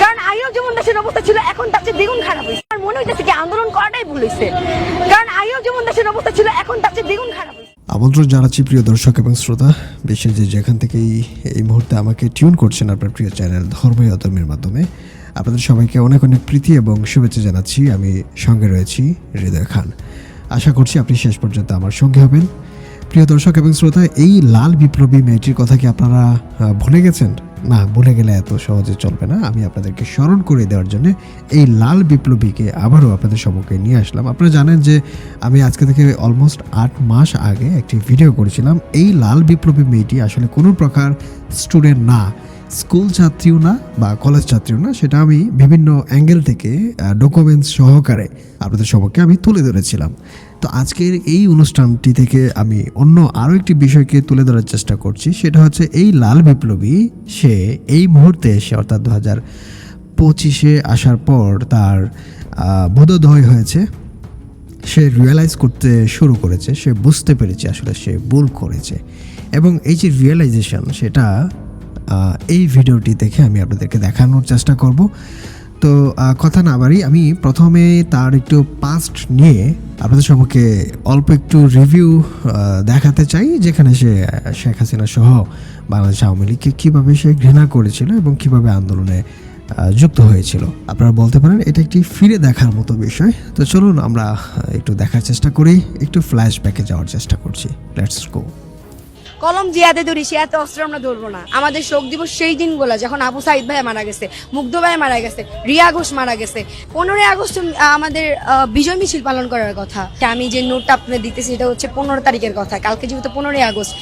কারণ আগেও যেমন দেশের অবস্থা ছিল, এখন তার চেয়ে দ্বিগুণ খারাপ হয়েছে। আমার মনে হইতেছে কি, আন্দোলন করাটাই ভুল হয়েছে কারণ আগেও যেমন দেশের অবস্থা ছিল, এখন তার চেয়ে দ্বিগুণ খারাপ হয়েছে আমন্ত্রণ জানাচ্ছি প্রিয় দর্শক এবং শ্রোতা বিশ্বের যে যেখান থেকেই এই মুহূর্তে আমাকে টিউন করছেন আপনার প্রিয় চ্যানেল ধর্ম অধর্মের মাধ্যমে, আপনাদের সবাইকে অনেক অনেক প্রীতি এবং শুভেচ্ছা জানাচ্ছি। আমি সঙ্গে রয়েছি হৃদয় খান। আশা করছি আপনি শেষ পর্যন্ত আমার সঙ্গে হবেন। প্রিয় দর্শক এবং শ্রোতা, এই লাল বিপ্লবী মেয়েটির কথা কি আপনারা ভুলে গেছেন? না, ভুলে গেলে এত সহজে চলবে না। আমি আপনাদেরকে স্মরণ করে দেওয়ার জন্য এই লাল বিপ্লবীকে আবারও আপনাদের সম্মুখে নিয়ে আসলাম। আপনারা জানেন যে আমি আজকে থেকে অলমোস্ট আট মাস আগে একটি ভিডিও করেছিলাম। এই লাল বিপ্লবী মেয়েটি আসলে কোনো প্রকার স্টুডেন্ট না স্কুল ছাত্রীও না বা কলেজ ছাত্রীও না। সেটা আমি বিভিন্ন অ্যাঙ্গেল থেকে ডকুমেন্টস সহকারে আপনাদের সম্পর্কে আমি তুলে ধরেছিলাম। তো আজকের এই অনুষ্ঠানটি থেকে আমি অন্য আরও একটি বিষয়কে তুলে ধরার চেষ্টা করছি। সেটা হচ্ছে এই লাল বিপ্লবী, সে এই মুহূর্তে এসে অর্থাৎ দু হাজার পঁচিশে আসার পর তার বোধোদয় হয়েছে। সে রিয়েলাইজ করতে শুরু করেছে, সে বুঝতে পেরেছে আসলে সে ভুল করেছে। এবং এই যে রিয়েলাইজেশন সেটা এই ভিডিওটি দেখে আমি আপনাদেরকে দেখানোর চেষ্টা করব। তো কথা না বাড়ি, আমি প্রথমে তার একটু পাস্ট নিয়ে আপনাদের সম্পর্কে অল্প একটু রিভিউ দেখাতে চাই, যেখানে সে শেখ হাসিনা সহ বাংলাদেশ আওয়ামী লীগকে কীভাবে সে ঘৃণা করেছিল এবং কীভাবে আন্দোলনে যুক্ত হয়েছিল। আপনারা বলতে পারেন, এটা একটি ফিরে দেখার মতো বিষয়। তো চলুন আমরা একটু দেখার চেষ্টা করি, একটু ফ্ল্যাশব্যাকে যাওয়ার চেষ্টা করছি। লেটস গো কলম জিয়াতে ধরি সিয়াতে অস্ত্র আমরা ধরবো না। আমাদের শোক দিবস সেই দিনগুলো, যখন আবু সাইদ ভাই মারা গেছে, মুগ্ধ ভাই মারা গেছে, রিয়া ঘোষ মারা গেছে। পনেরোই আগস্ট আমাদের বিজয় মিছিল পালন করার কথা। আমি যে নোটটা আপনার দিতেছি এটা হচ্ছে পনেরো তারিখের কথা। কালকে যেহেতু পনেরোই আগস্ট।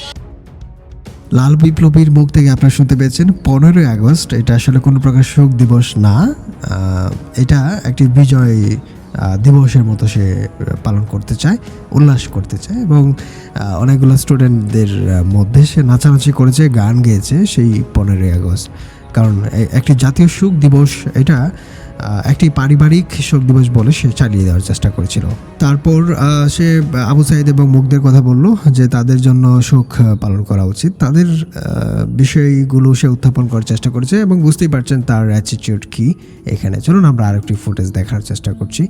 লাল বিপ্লবীর মুখ থেকে আপনারা শুনতে পেয়েছেন, পনেরোই আগস্ট, এটা আসলে কোনো প্রকার শোক দিবস না। এটা একটি বিজয় দিবসের মতো সে পালন করতে চায়, উল্লাস করতে চায় এবং অনেকগুলো স্টুডেন্টদের মধ্যে সে নাচানাচি করেছে, গান গেয়েছে সেই পনেরোই আগস্ট। কারণ একটি জাতীয় সুখ দিবস, এটা একটি পারিবারিক শোক দিবস বলে সে চালিয়ে দেওয়ার চেষ্টা করেছিল। তারপর সে আবু সাইদ এবং মুখদের কথা বলল যে তাদের জন্য শোক পালন করা উচিত। তাদের বিষয়গুলো সে উত্থাপন করার চেষ্টা করেছে এবং বুঝতেই পারছেন তার অ্যাটিটিউড কি এখানে। চলুন আমরা আরেকটি ফুটেজ দেখার চেষ্টা করছি।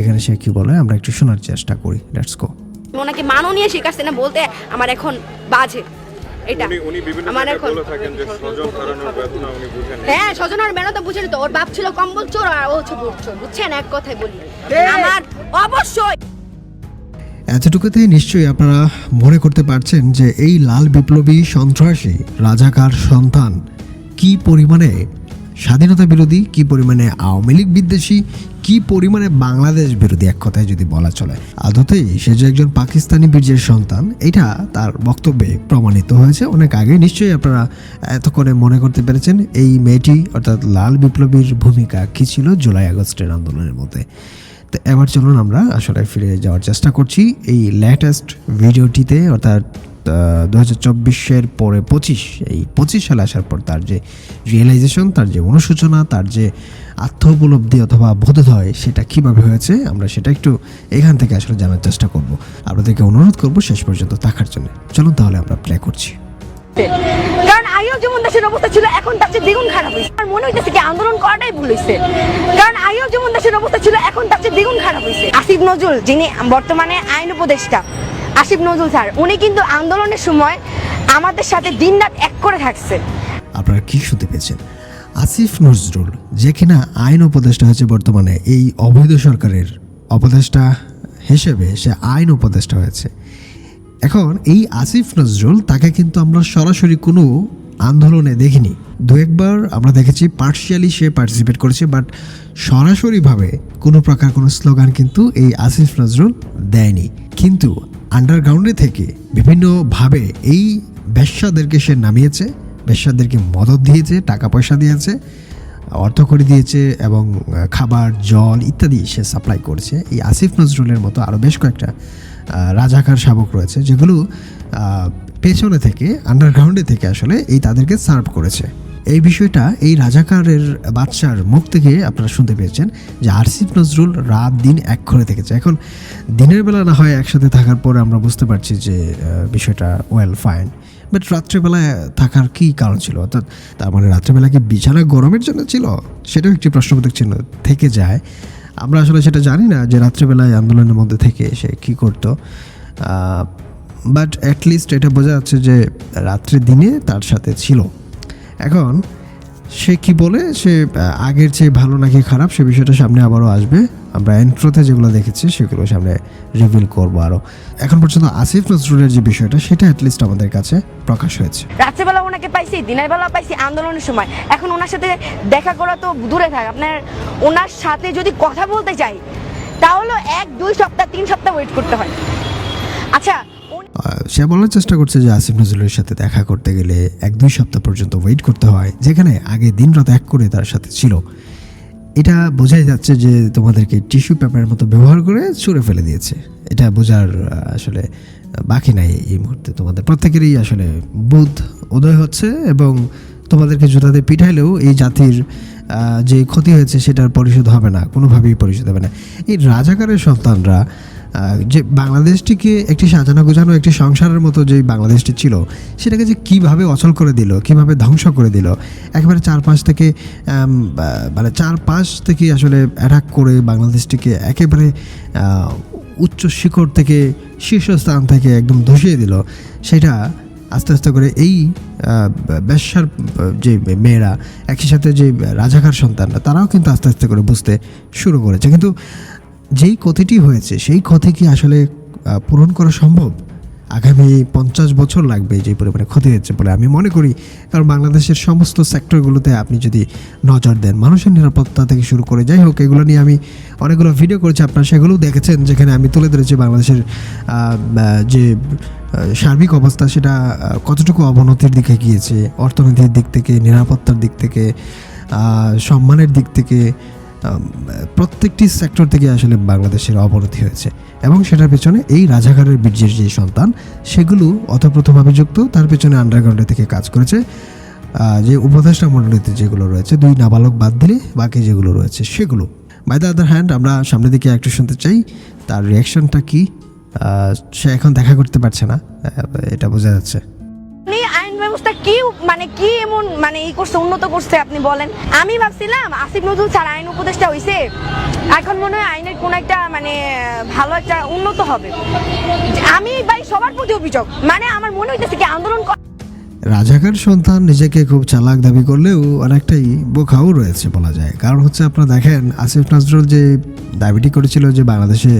এখানে সে কি বলে? আমরা একটু শোনার চেষ্টা করি। লেটস গো ওনাকে মাননীয় শিখাচ্ছে না বলতে আমার এখন বাজে। এটা। উনি উনি বিভিন্ন আমার এখন হ্যাঁ স্বজন আর বেদনা উনি বুঝেন হ্যাঁ তো। ওর বাপ ছিল কম্বল চোর আর ও হচ্ছে চোর। বুঝছেন? এক কথায় বলি। আমার অবশ্যই এতটুকুতে নিশ্চয়ই আপনারা মনে করতে পারছেন যে এই লাল বিপ্লবী সন্ত্রাসী রাজাকার সন্তান কি পরিমাণে স্বাধীনতা বিরোধী, কি পরিমাণে আওয়ামী লীগ বিদ্বেষী, কি পরিমাণে বাংলাদেশ বিরোধী, এক কথায় যদি বলা চলে। আদতেই সে যে একজন পাকিস্তানি বীর্যের সন্তান, এটা তার বক্তব্যে প্রমাণিত হয়েছে। অনেক আগে নিশ্চয়ই আপনারা এতক্ষণে মনে করতে পেরেছেন, এই মেয়েটি, অর্থাৎ লাল বিপ্লবীর ভূমিকা কী ছিল জুলাই আগস্টের আন্দোলনের মধ্যে। তো এবার চলুন আমরা আসলে ফিরে যাওয়ার চেষ্টা করছি এই লেটেস্ট ভিডিওটিতে, অর্থাৎ দু হাজার চব্বিশের পরে পঁচিশ, এই পঁচিশ সালে আসার পর তার যে রিয়েলাইজেশন তার যে অনুশোচনা, তার যে আত্ম উপলব্ধি অথবা বোধোদয়, সেটা কীভাবে হয়েছে, আমরা সেটা একটু এখান থেকে আসলে জানার চেষ্টা করব। আপনাদেরকে অনুরোধ করব শেষ পর্যন্ত থাকার জন্য। চলুন তাহলে আমরা প্লে করছি। কারণ আগেও যেমন দেশের অবস্থা ছিল, এখন তার চেয়ে দ্বিগুণ খারাপ হয়েছে। আমার মনে হইতেছে কি, আন্দোলন করাটাই ভুল হয়েছে কারণ আগেও যেমন দেশের অবস্থা ছিল, এখন তার চেয়ে দ্বিগুণ খারাপ হয়েছে আসিফ নজরুল, যিনি বর্তমানে আইন উপদেষ্টা আসিফ নজরুল স্যার, উনি কিন্তু আন্দোলনের সময় আমাদের সাথে দিনরাত এক করে থাকছে। আপনারা কি শুনতে পেয়েছেন? আসিফ নজরুল, যে কিনা আইন উপদেষ্টা হয়েছে বর্তমানে, এই অবৈধ সরকারের উপদেষ্টা হিসেবে সে আইন উপদেষ্টা হয়েছে। এখন এই আসিফ নজরুল, তাকে কিন্তু আমরা সরাসরি কোনো আন্দোলনে দেখিনি। দু একবার আমরা দেখেছি পার্শিয়ালি সে পার্টিসিপেট করেছে বাট সরাসরিভাবে কোনো প্রকার কোনো স্লোগান কিন্তু এই আসিফ নজরুল দেয়নি। কিন্তু আন্ডারগ্রাউন্ডে থেকে বিভিন্নভাবে এই ব্যবসাদেরকে সে নামিয়েছে। ব্যবসাদেরকে মদত দিয়েছে টাকা পয়সা দিয়েছে, অর্থ করে দিয়েছে এবং খাবার, জল ইত্যাদি সে সাপ্লাই করছে। এই আসিফ নজরুলের মতো আরও বেশ কয়েকটা রাজাকার শাবক রয়েছে, যেগুলো পেছনে থেকে আন্ডারগ্রাউন্ডে থেকে আসলে এই তাদেরকে সার্ভ করেছে। এই বিষয়টা এই রাজাকারের বাচ্চার মুখ থেকে আপনারা শুনতে পেয়েছেন যে আরসিফ নজরুল রাত দিন এক করে থেকেছে। এখন দিনের বেলা না হয় একসাথে থাকার পরে আমরা বুঝতে পারছি যে বিষয়টা ওয়েল ফাইন বাট রাত্রেবেলায় থাকার কী কারণ ছিল? অর্থাৎ তার মানে রাত্রেবেলা কি বিছানা গরমের জন্য ছিল? সেটাও একটি প্রশ্নবোধক চিহ্ন থেকে যায়। আমরা আসলে সেটা জানি না যে রাত্রেবেলায় আন্দোলনের মধ্যে থেকে সে কী করতো। বাট অ্যাটলিস্ট এটা বোঝা যাচ্ছে যে রাত্রে দিনে তার সাথে ছিল। এখন সে কি বলে? সে আগের চেয়ে ভালো নাকি খারাপ? সে বিষয়টা সামনে আবারও আসবে। আমরা এন্ট্রোতে যেগুলো দেখেছি, সেগুলো সামনে রিভিল করব আরও এখন পর্যন্ত আসিফ নজরুলের যে বিষয়টা, সেটা অ্যাটলিস্ট আমাদের কাছে প্রকাশ হয়েছে। রাত্রেবেলা ওনাকে পাইছি, দিনের বেলা পাইছি আন্দোলনের সময়। এখন ওনার সাথে দেখা করা তো দূরে থাক। আপনার ওনার সাথে যদি কথা বলতে চাই, তাহলে এক, দুই সপ্তাহ, তিন সপ্তাহ ওয়েট করতে হয়। আচ্ছা সে বলার চেষ্টা করছে যে আসিফ নজরুলের সাথে দেখা করতে গেলে এক দুই সপ্তাহ পর্যন্ত ওয়েট করতে হয়, যেখানে আগে দিন রাত এক করে তার সাথে ছিল। এটা বোঝাই যাচ্ছে যে তোমাদেরকে টিস্যু পেপারের মতো ব্যবহার করে ছুঁড়ে ফেলে দিয়েছে। এটা বোঝার আসলে বাকি নাই এই মুহূর্তে তোমাদের। প্রত্যেকেরই আসলে বুধ উদয় হচ্ছে এবং তোমাদেরকে জুতাতে পিঠাইলেও এই জাতির যে ক্ষতি হয়েছে সেটার পরিশোধ হবে না, কোনোভাবেই পরিশোধ হবে না। এই রাজাকারের সন্তানরা যে বাংলাদেশটিকে একটি সাজানো গোছানো একটি সংসারের মতো যে বাংলাদেশটি ছিল সেটাকে যে কীভাবে অচল করে দিল কীভাবে ধ্বংস করে দিল একেবারে চারপাশ থেকে মানে চারপাশ থেকে আসলে অ্যাটাক করে বাংলাদেশটিকে একেবারে উচ্চ শিখর থেকে শীর্ষস্থান থেকে একদম ধসিয়ে দিল। সেটা আস্তে আস্তে করে এই আহ, যে মেয়েরা একই সাথে যে রাজাকার সন্তানরা তারাও কিন্তু আস্তে আস্তে করে বুঝতে শুরু করেছে। কিন্তু যেই ক্ষতিটি হয়েছে, সেই ক্ষতি কি আসলে পূরণ করা সম্ভব? আগামী পঞ্চাশ বছর লাগবে যে পরিমাণে ক্ষতি হচ্ছে বলে আমি মনে করি। কারণ বাংলাদেশের সমস্ত সেক্টরগুলোতে আপনি যদি নজর দেন, মানুষের নিরাপত্তা থেকে শুরু করে যাই হোক, এগুলো নিয়ে আমি অনেকগুলো ভিডিও করেছি, আপনারা সেগুলোও দেখেছেন, যেখানে আমি তুলে ধরেছি বাংলাদেশের যে সার্বিক অবস্থা, সেটা কতটুকু অবনতির দিকে গিয়েছে অর্থনীতির দিক থেকে, নিরাপত্তার দিক থেকে সম্মানের দিক থেকে প্রত্যেকটি সেক্টর থেকে আসলে বাংলাদেশের অবনতি হয়েছে। এবং সেটার পেছনে এই রাজাকারের বীর্যের যে সন্তান, সেগুলো অতপ্রতভাবে যুক্ত, তার পেছনে আন্ডারগ্রাউন্ডে থেকে কাজ করেছে। যে উপদেষ্টা মণ্ডলীতে যেগুলো রয়েছে, দুই নাবালক বাদ দিলে বাকি যেগুলো রয়েছে, সেগুলো। বাই দ্য আদার হ্যান্ড আমরা সামনের দিকে একটু শুনতে চাই, তার রিয়াকশনটা কি? সে এখন দেখা করতে পারছে না এটা বোঝা যাচ্ছে। ব্যবস্থা কি মানে কি এমন মানে এই করছে, উন্নত করছে আপনি বলেন। আমি ভাবছিলাম আসিফ নজরুল স্যার আইন উপদেষ্টা হইছে, এখন মনে হয় আইনের কোন একটা মানে ভালো একটা উন্নত হবে। আমি ভাই সবার প্রতি অভিযোগ মানে আমার মনে হইতেছে কি আন্দোলন রাজাকার সন্তান নিজেকে খুব চালাক দাবি করলেও অনেকটাই বোকাও রয়েছে বলা যায়। কারণ হচ্ছে আপনারা দেখেন, আসিফ নজরুল যে দাবিটি করেছিল যে বাংলাদেশে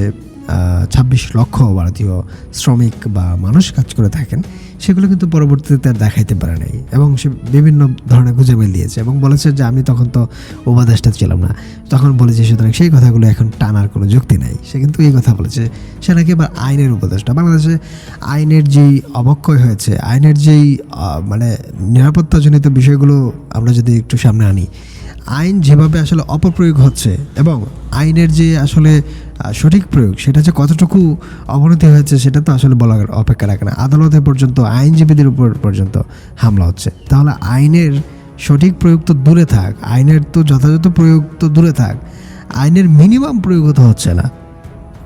ছাব্বিশ লক্ষ ভারতীয় শ্রমিক বা মানুষ কাজ করে থাকেন, সেগুলো কিন্তু পরবর্তীতে তার দেখাইতে পারে নাই এবং সে বিভিন্ন ধরনের খুঁজে মিল দিয়েছে এবং বলেছে যে আমি তখন তো উপদেষ্টা ছিলাম না। তখন বলেছে সুতরাং সেই কথাগুলো এখন টানার কোনো যুক্তি নাই। সে কিন্তু এই কথা বলেছে। সে নাকি এবার আইনের উপদেষ্টা। বাংলাদেশে আইনের যেই অবক্ষয় হয়েছে, আইনের যেই মানে নিরাপত্তাজনিত বিষয়গুলো আমরা যদি একটু সামনে আনি, আইন যেভাবে আসলে অপপ্রয়োগ হচ্ছে এবং আইনের যে আসলে সঠিক প্রয়োগ, সেটা যে কতটুকু অবনতি হয়েছে সেটা তো আসলে বলার অপেক্ষা রাখে না। আদালতে পর্যন্ত, আইনজীবীদের উপর পর্যন্ত হামলা হচ্ছে। তাহলে আইনের সঠিক প্রয়োগ তো দূরে থাক, আইনের তো যথাযথ প্রয়োগ তো দূরে থাক, আইনের মিনিমাম প্রয়োগ তো হচ্ছে না।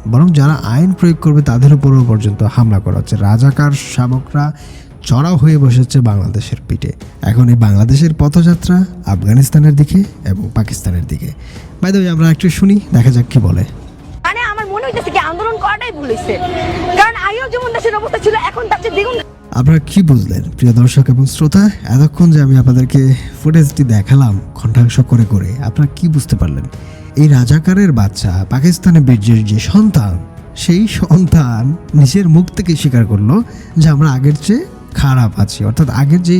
বরং যারা আইন প্রয়োগ করবে তাদের উপরও পর্যন্ত হামলা করা হচ্ছে। রাজাকার শাবকরা চড়াও হয়ে বসেছে বাংলাদেশের পিঠে। এখন এই বাংলাদেশের পথযাত্রা আফগানিস্তানের দিকে এবং পাকিস্তানের দিকে। বাইদ আমরা একটু শুনি, দেখা যাক কি বলে। হইতেছে কি আন্দোলন করাটাই ভুল হইছে। কারণ আগেও যেমন দেশের অবস্থা ছিল, এখন তার চেয়ে দ্বিগুণ আপনারা কি বুঝলেন, প্রিয় দর্শক এবং শ্রোতা? এতক্ষণ যে আমি আপনাদেরকে ফুটেজটি দেখালাম কণ্ঠাংশ করে করে, আপনারা কি বুঝতে পারলেন? এই রাজাকারের বাচ্চা, পাকিস্তানের বীর্যের যে সন্তান, সেই সন্তান নিজের মুখ থেকে স্বীকার করল যে আমরা আগের চেয়ে খারাপ আছি। অর্থাৎ আগের যে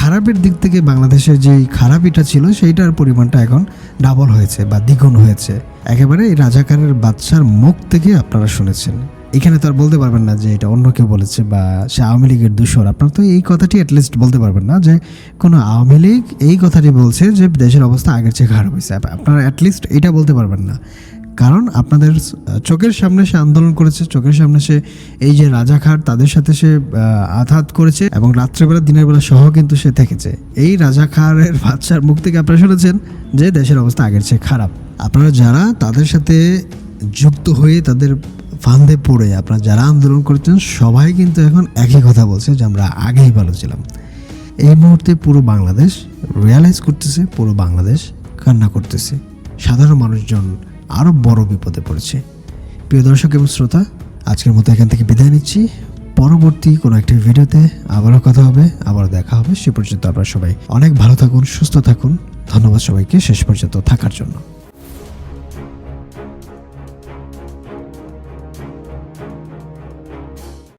খারাপের দিক থেকে বাংলাদেশের যেই খারাপিটা ছিল, সেইটার পরিমাণটা এখন ডাবল হয়েছে বা দ্বিগুণ হয়েছে। একেবারে এই রাজাকারের বাচ্চার মুখ থেকে আপনারা শুনেছেন। এখানে তো আর বলতে পারবেন না যে এটা অন্য কেউ বলেছে বা সে আওয়ামী লীগের দূষর। আপনারা তো এই কথাটি অ্যাটলিস্ট বলতে পারবেন না যে কোনো আওয়ামী লীগ এই কথাটি বলছে যে দেশের অবস্থা আগের চেয়ে খারাপ হয়েছে। আপ- আপনারা অ্যাটলিস্ট এটা বলতে পারবেন না। কারণ আপনাদের চোখের সামনে সে আন্দোলন করেছে, চোখের সামনে সে এই যে রাজাখার তাদের সাথে সে আঘাত করেছে এবং রাত্রেবেলা, দিনের বেলা সহ কিন্তু সে থেকেছে। এই রাজাখারের বাচ্চার মুখ থেকে আপনারা শুনেছেন যে দেশের অবস্থা আগের চেয়ে খারাপ। আপনারা যারা তাদের সাথে যুক্ত হয়ে তাদের ফান্দে পড়ে আপনারা যারা আন্দোলন করছেন, সবাই কিন্তু এখন একই কথা বলছে যে আমরা আগেই ভালো ছিলাম। এই মুহূর্তে পুরো বাংলাদেশ রিয়ালাইজ করতেছে, পুরো বাংলাদেশ কান্না করতেছে। সাধারণ মানুষজন আরও বড় বিপদে পড়েছে। প্রিয় দর্শক এবং শ্রোতা, আজকের মতো এখান থেকে বিদায় নিচ্ছি। পরবর্তী কোনো একটি ভিডিওতে আবারও কথা হবে আবার দেখা হবে। সে পর্যন্ত আপনারা সবাই অনেক ভালো থাকুন, সুস্থ থাকুন। ধন্যবাদ সবাইকে। শেষ পর্যন্ত থাকার জন্য।